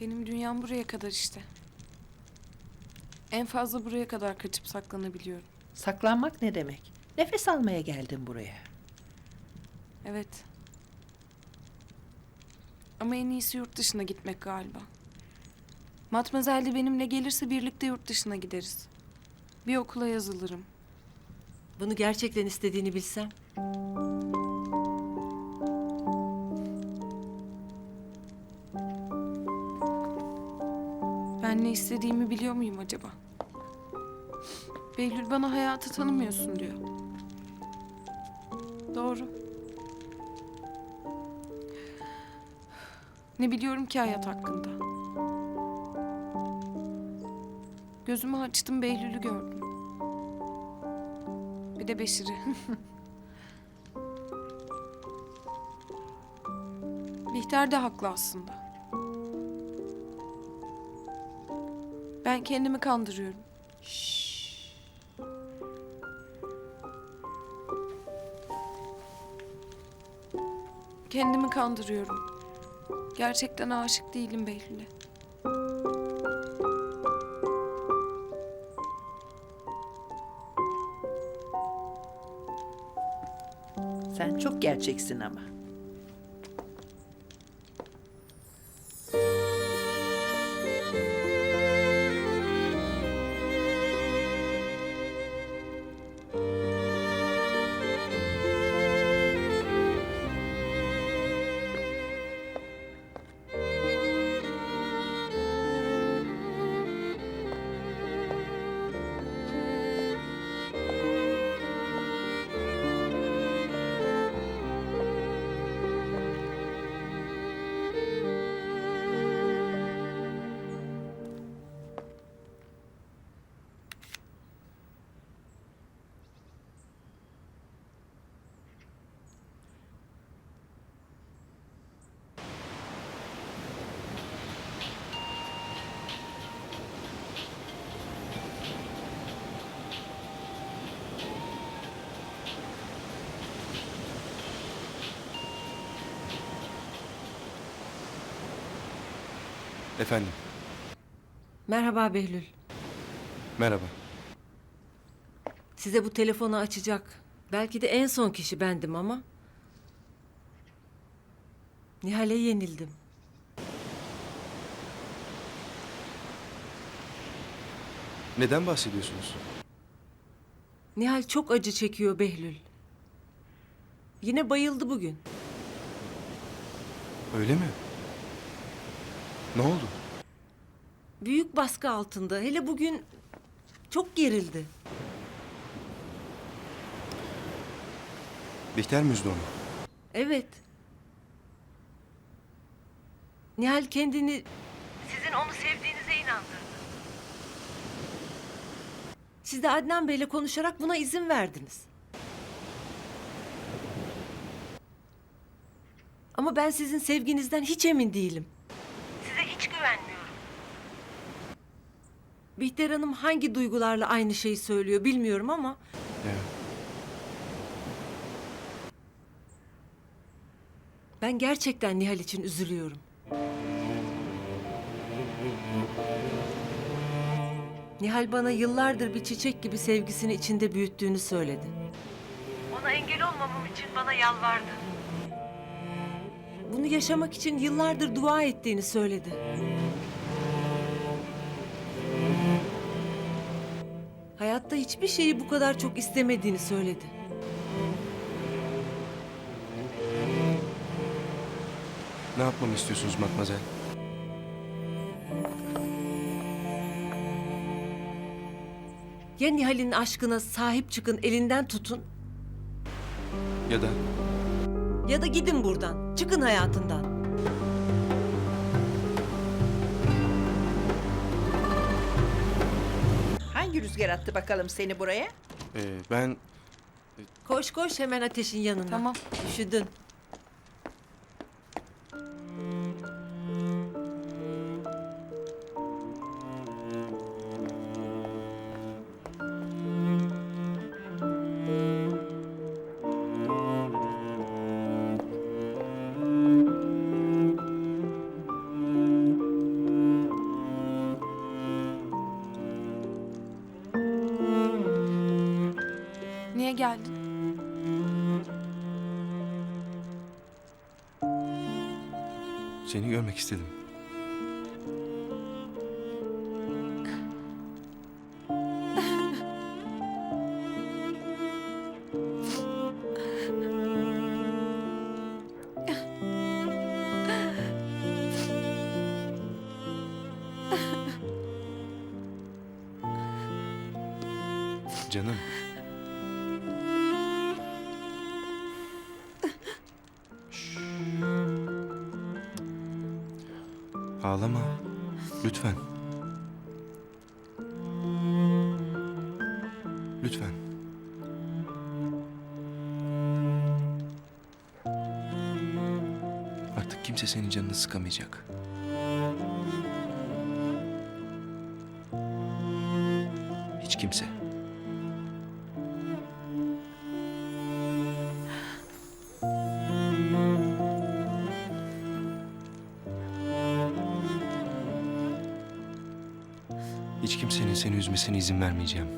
Benim dünyam buraya kadar işte. En fazla buraya kadar kaçıp saklanabiliyorum. Saklanmak ne demek? Nefes almaya geldim buraya. Evet. Ama en iyisi yurt dışına gitmek galiba. Matmazel de benimle gelirse birlikte yurt dışına gideriz. Bir okula yazılırım. Bunu gerçekten istediğini bilsem. Ne istediğimi biliyor muyum acaba? Behlül bana hayatı tanımıyorsun diyor. Doğru. Ne biliyorum ki hayat hakkında? Gözümü açtım Behlül'ü gördüm. Bir de Beşir'i. Bihter de haklı aslında. Ben kendimi kandırıyorum. Kendimi kandırıyorum. Gerçekten aşık değilim Behlül'e. Sen çok gerçeksin ama. Efendim, Merhaba Behlül. merhaba. Size bu telefonu açacak. Belki de en son kişi bendim ama. Nihal'e yenildim. Neden bahsediyorsunuz? Nihal çok acı çekiyor Behlül. Yine bayıldı bugün. Öyle mi? Ne oldu? Büyük baskı altında. Hele bugün çok gerildi. Bihter mi üzdü onu? Evet. Nihal kendini... Sizin onu sevdiğinize inandırdı. Siz de Adnan Bey'le konuşarak buna izin verdiniz. Ama ben sizin sevginizden hiç emin değilim. Size hiç güvenmiyorum. Bihter Hanım hangi duygularla aynı şeyi söylüyor bilmiyorum ama... Evet. Ben gerçekten Nihal için üzülüyorum. Nihal bana yıllardır bir çiçek gibi sevgisini içinde büyüttüğünü söyledi. Ona engel olmamam için bana yalvardı. Bunu yaşamak için yıllardır dua ettiğini söyledi. Hayatta hiçbir şeyi bu kadar çok istemediğini söyledi. Ne yapmamı istiyorsunuz Matmazel? Ya Nihal'in aşkına sahip çıkın, elinden tutun Ya da ya da gidin buradan. Çıkın hayatından. Rüzgar attı bakalım seni buraya? e, ben Koş koş hemen ateşin yanına. Tamam. Üşüdün. Geldin? Seni görmek istedim. Canım. Ağlama. Lütfen. Lütfen. Artık kimse senin canını sıkamayacak. Hiç kimse. Hiç kimsenin seni üzmesine izin vermeyeceğim.